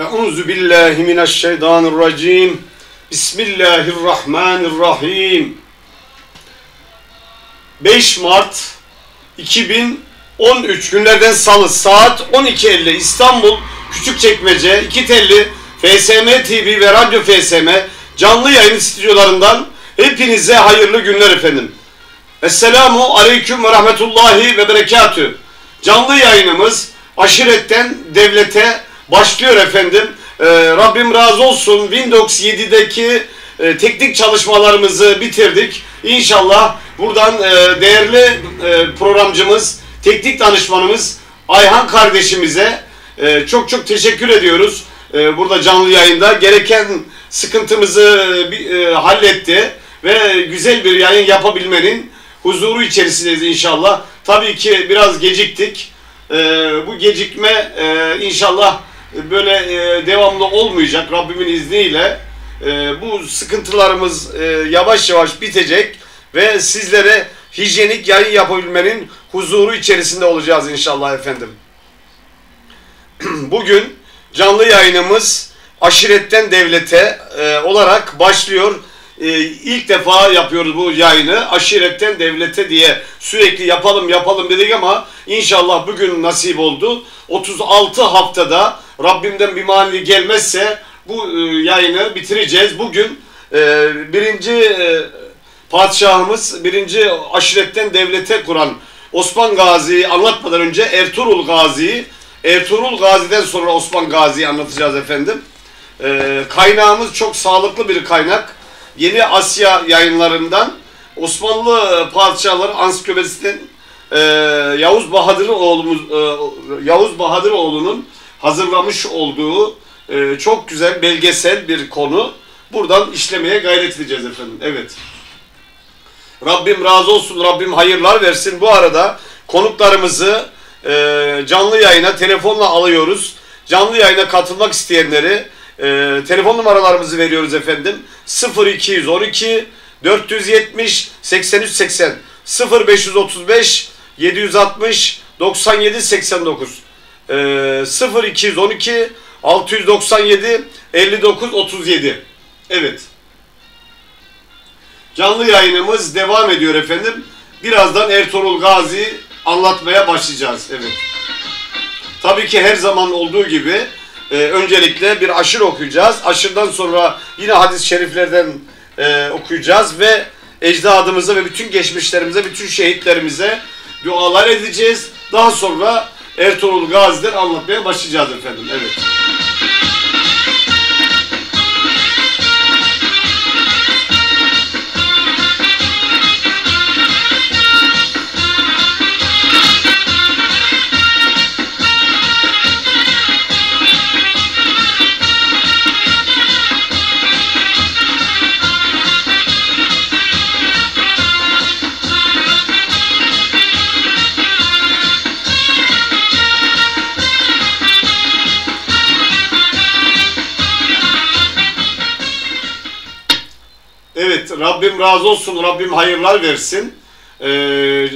Euzu billahi mineşşeytanirracim. Bismillahirrahmanirrahim. 5 Mart 2013 günlerden salı saat 12.50 İstanbul Küçükçekmece 2 telli FSM TV ve Radyo FSM canlı yayın stüdyolarından hepinize hayırlı günler efendim. Esselamu Aleyküm ve Rahmetullahi ve Berekatü. Canlı yayınımız aşiretten devlete başlıyor efendim. Ee, Rabbim razı olsun. Windows 7'deki e, teknik çalışmalarımızı bitirdik. İnşallah buradan e, değerli e, programcımız, teknik danışmanımız Ayhan kardeşimize e, çok çok teşekkür ediyoruz. E, burada canlı yayında gereken sıkıntımızı e, e, halletti ve güzel bir yayın yapabilmenin huzuru içerisindeyiz inşallah. Tabii ki biraz geciktik. E, bu gecikme e, inşallah böyle e, devamlı olmayacak Rabbimin izniyle. E, bu sıkıntılarımız e, yavaş yavaş bitecek ve sizlere hijyenik yayın yapabilmenin huzuru içerisinde olacağız inşallah efendim. Bugün canlı yayınımız aşiretten devlete olarak başlıyor. E, ilk defa yapıyoruz bu yayını aşiretten devlete diye sürekli yapalım yapalım dedik ama inşallah bugün nasip oldu. 36 haftada Rabbimden bir mani gelmezse bu e, yayını bitireceğiz. Bugün e, birinci e, padişahımız, birinci aşiretten devlete kuran Osman Gazi'yi anlatmadan önce Ertuğrul Gazi'yi, Ertuğrul Gazi'den sonra Osman Gazi'yi anlatacağız efendim. E, kaynağımız çok sağlıklı bir kaynak. Yeni Asya yayınlarından Osmanlı padişahları ansiklopedisinden e, Yavuz Bahadıroğlu'muz e, Yavuz Bahadıroğlu'nun hazırlamış olduğu e, çok güzel belgesel bir konu. Buradan işlemeye gayret edeceğiz efendim. Evet. Rabbim razı olsun, Rabbim hayırlar versin. Bu arada konuklarımızı e, canlı yayına telefonla alıyoruz. Canlı yayına katılmak isteyenleri e, telefon numaralarımızı veriyoruz efendim. 0212 470 83 80 0535 760 97 89 e, 0212 697 59 37 Evet. Canlı yayınımız devam ediyor efendim. Birazdan Ertuğrul Gazi anlatmaya başlayacağız. Evet. Tabii ki her zaman olduğu gibi e, öncelikle bir aşır okuyacağız. Aşırdan sonra yine hadis-i şeriflerden e, okuyacağız ve ecdadımıza ve bütün geçmişlerimize, bütün şehitlerimize dualar edeceğiz. Daha sonra Ertuğrul Gazi'den anlatmaya başlayacağız efendim. Evet. Rabbim razı olsun, Rabbim hayırlar versin. Ee,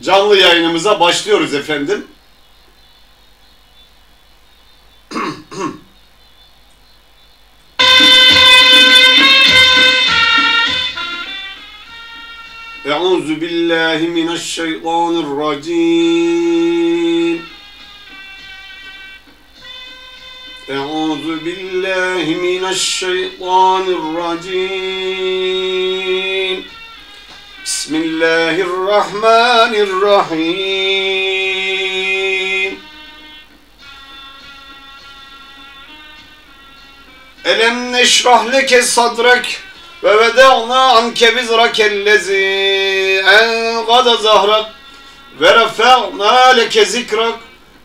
canlı yayınımıza başlıyoruz efendim. Euzu billahi mineşşeytanirracim. أعوذ بالله من الشيطان الرجيم بسم الله الرحمن الرحيم ألم نشرح لك صدرك ووضعنا عنك وزرك الذي أنقض ظهرك ورفعنا لك ذكرك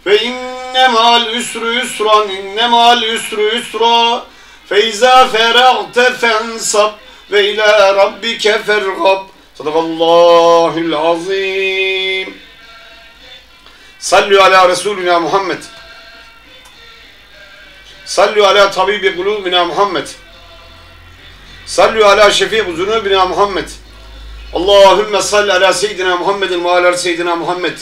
فإن inne ma'al üsrü yusran inne ma'al üsrü yusra feyza feragte fensab ve ila rabbike fergab. Sadakallahul azim sallu ala resulina Muhammed. Sallu ala tabibi kulubina Muhammed. Sallu ala şefi'u zunubina Muhammed. Allahümme salli ala seyyidina Muhammedin ve ala seyyidina Muhammed.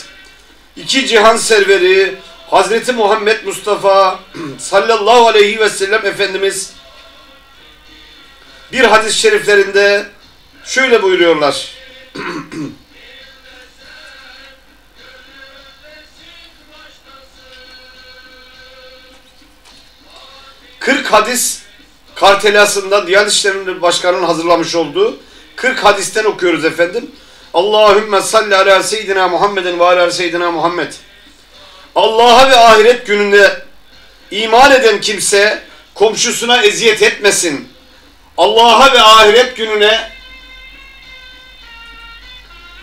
İki cihan serveri Hazreti Muhammed Mustafa sallallahu aleyhi ve sellem Efendimiz bir hadis-i şeriflerinde şöyle buyuruyorlar. Kırk hadis kartelasından Diyanet İşleri Başkanı'nın hazırlamış olduğu 40 hadisten okuyoruz efendim. Allahümme salli ala seyyidina Muhammedin ve ala seyyidina Muhammed. Allah'a ve ahiret gününde iman eden kimse komşusuna eziyet etmesin. Allah'a ve ahiret gününe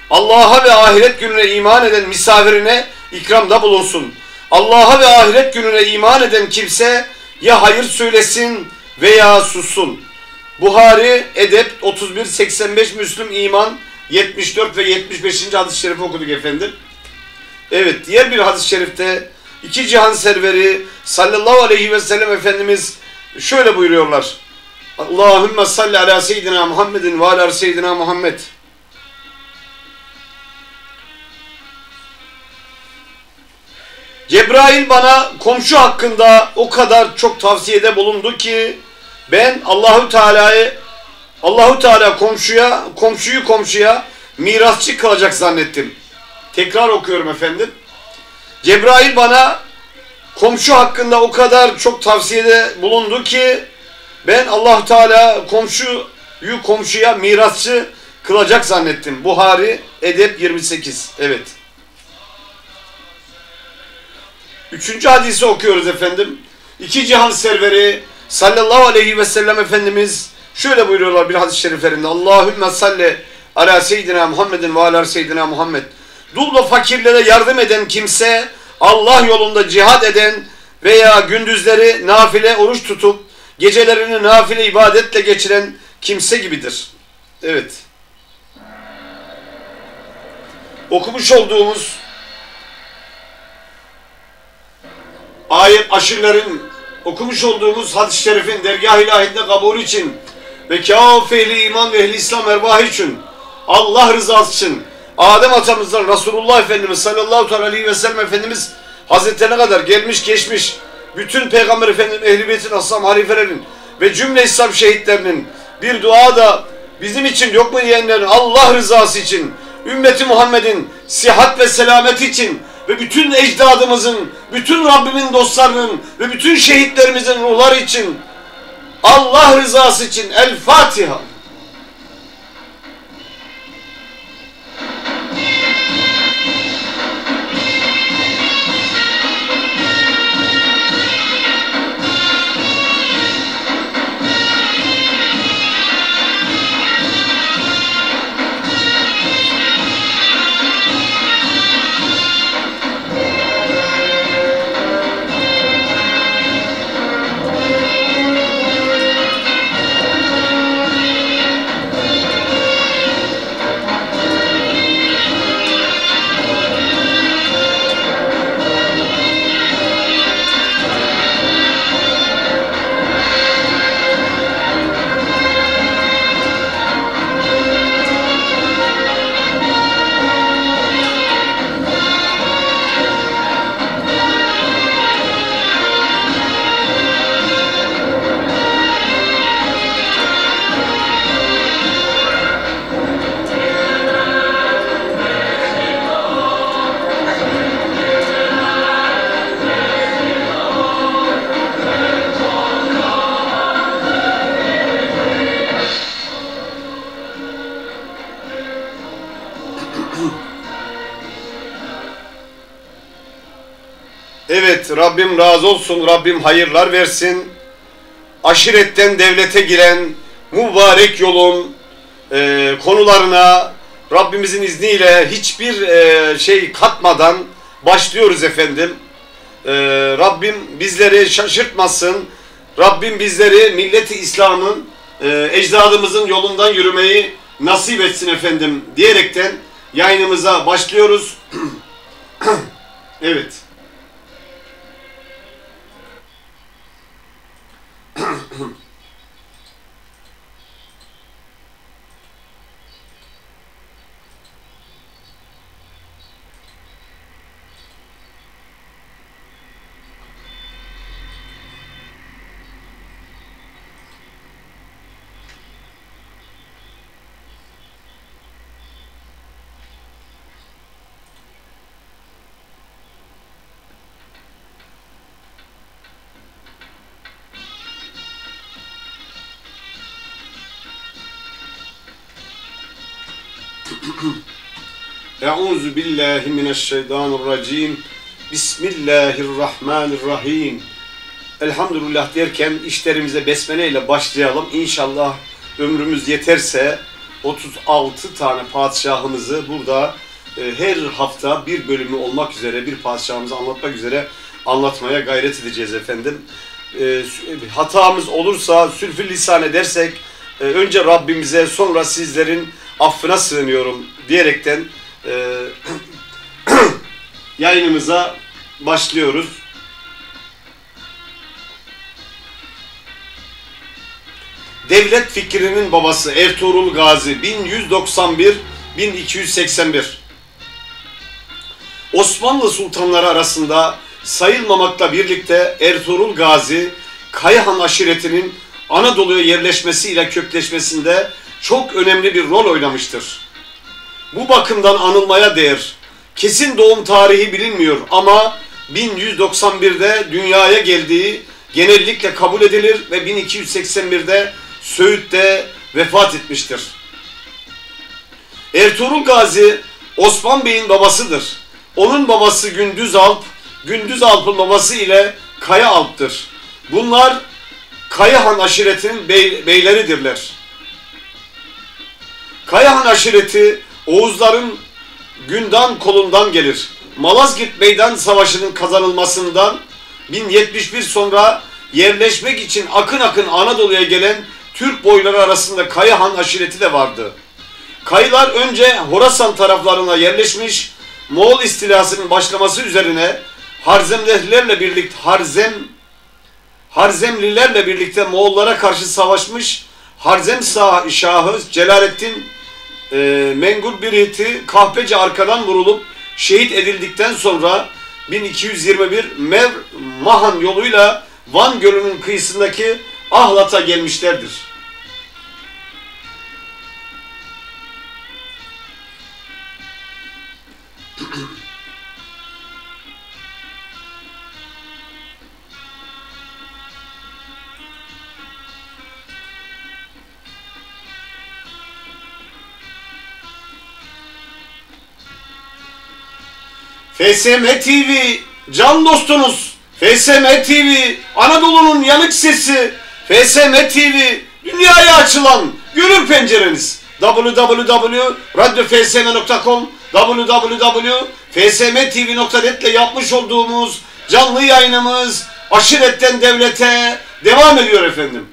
Allah'a ve ahiret gününe iman eden misafirine ikramda bulunsun. Allah'a ve ahiret gününe iman eden kimse ya hayır söylesin veya sussun. Buhari, Edep 31, 85, Müslüm, İman 74 ve 75. hadis-i şerifi okuduk efendim. Evet, diğer bir hadis-i şerifte iki cihan serveri sallallahu aleyhi ve sellem Efendimiz şöyle buyuruyorlar. Allahümme salli ala seyyidina Muhammedin ve ala seyyidina Muhammed. Cebrail bana komşu hakkında o kadar çok tavsiyede bulundu ki ben Allahu Teala'yı Allahu Teala komşuya komşuyu komşuya mirasçı kılacak zannettim. Tekrar okuyorum efendim. Cebrail bana komşu hakkında o kadar çok tavsiyede bulundu ki ben Allah Teala komşuyu komşuya mirasçı kılacak zannettim. Buhari Edep 28. Evet. Üçüncü hadisi okuyoruz efendim. İki cihan serveri sallallahu aleyhi ve sellem Efendimiz şöyle buyuruyorlar bir hadis-i şeriflerinde. Allahümme salli ala seyyidina Muhammedin ve ala seyyidina Muhammed. Dul ve fakirlere yardım eden kimse Allah yolunda cihad eden veya gündüzleri nafile oruç tutup gecelerini nafile ibadetle geçiren kimse gibidir. Evet. Okumuş olduğumuz ayet aşırıların okumuş olduğumuz hadis-i şerifin dergah ilahinde kabul için ve kâf iman ve ehli İslam erbahı için Allah rızası için Adem atamızdan Resulullah Efendimiz sallallahu aleyhi ve sellem Efendimiz Hazretlerine kadar gelmiş geçmiş bütün Peygamber Efendimiz Ehl-i Beyt'in ashab halifelerin ve cümle İslam şehitlerinin bir dua da bizim için yok mu diyenlerin Allah rızası için ümmeti Muhammed'in sihat ve selamet için ve bütün ecdadımızın, bütün Rabbimin dostlarının ve bütün şehitlerimizin ruhları için Allah rızası için El Fatiha. Rabbim razı olsun, Rabbim hayırlar versin. Aşiretten devlete giren mübarek yolun e, konularına Rabbimizin izniyle hiçbir e, şey katmadan başlıyoruz efendim. E, Rabbim bizleri şaşırtmasın. Rabbim bizleri milleti İslam'ın e, ecdadımızın yolundan yürümeyi nasip etsin efendim diyerekten yayınımıza başlıyoruz. evet. Euzu billahi mineşşeytanirracim. Bismillahirrahmanirrahim. Elhamdülillah derken işlerimize besmele ile başlayalım. İnşallah ömrümüz yeterse 36 tane padişahımızı burada e, her hafta bir bölümü olmak üzere bir padişahımızı anlatmak üzere anlatmaya gayret edeceğiz efendim. E, hatamız olursa sülfü lisan edersek e, önce Rabbimize sonra sizlerin affına sığınıyorum diyerekten e, yayınımıza başlıyoruz. Devlet fikrinin babası Ertuğrul Gazi 1191-1281 Osmanlı sultanları arasında sayılmamakla birlikte Ertuğrul Gazi Kayahan aşiretinin Anadolu'ya yerleşmesiyle kökleşmesinde çok önemli bir rol oynamıştır. Bu bakımdan anılmaya değer. Kesin doğum tarihi bilinmiyor ama 1191'de dünyaya geldiği genellikle kabul edilir ve 1281'de Söğüt'te vefat etmiştir. Ertuğrul Gazi Osman Bey'in babasıdır. Onun babası Gündüz Alp, Gündüz Alp'ın babası ile Kaya Alp'tır. Bunlar Kayahan aşiretinin bey, beyleridirler. Kayahan aşireti Oğuzların Gündan kolundan gelir. Malazgirt Meydan Savaşı'nın kazanılmasından 1071 sonra yerleşmek için akın akın Anadolu'ya gelen Türk boyları arasında Kayahan aşireti de vardı. Kayılar önce Horasan taraflarına yerleşmiş, Moğol istilasının başlaması üzerine Harzemlilerle birlikte Harzem Harzemlilerle birlikte Moğollara karşı savaşmış Harzem Şahı Celalettin e, Mengul Biriti kahpece arkadan vurulup şehit edildikten sonra 1221 Mev Mahan yoluyla Van Gölü'nün kıyısındaki Ahlat'a gelmişlerdir. FSM TV can dostunuz. FSM TV Anadolu'nun yanık sesi. FSM TV dünyaya açılan gönül pencereniz. www.radyofsm.com www.fsmtv.net ile yapmış olduğumuz canlı yayınımız aşiretten devlete devam ediyor efendim.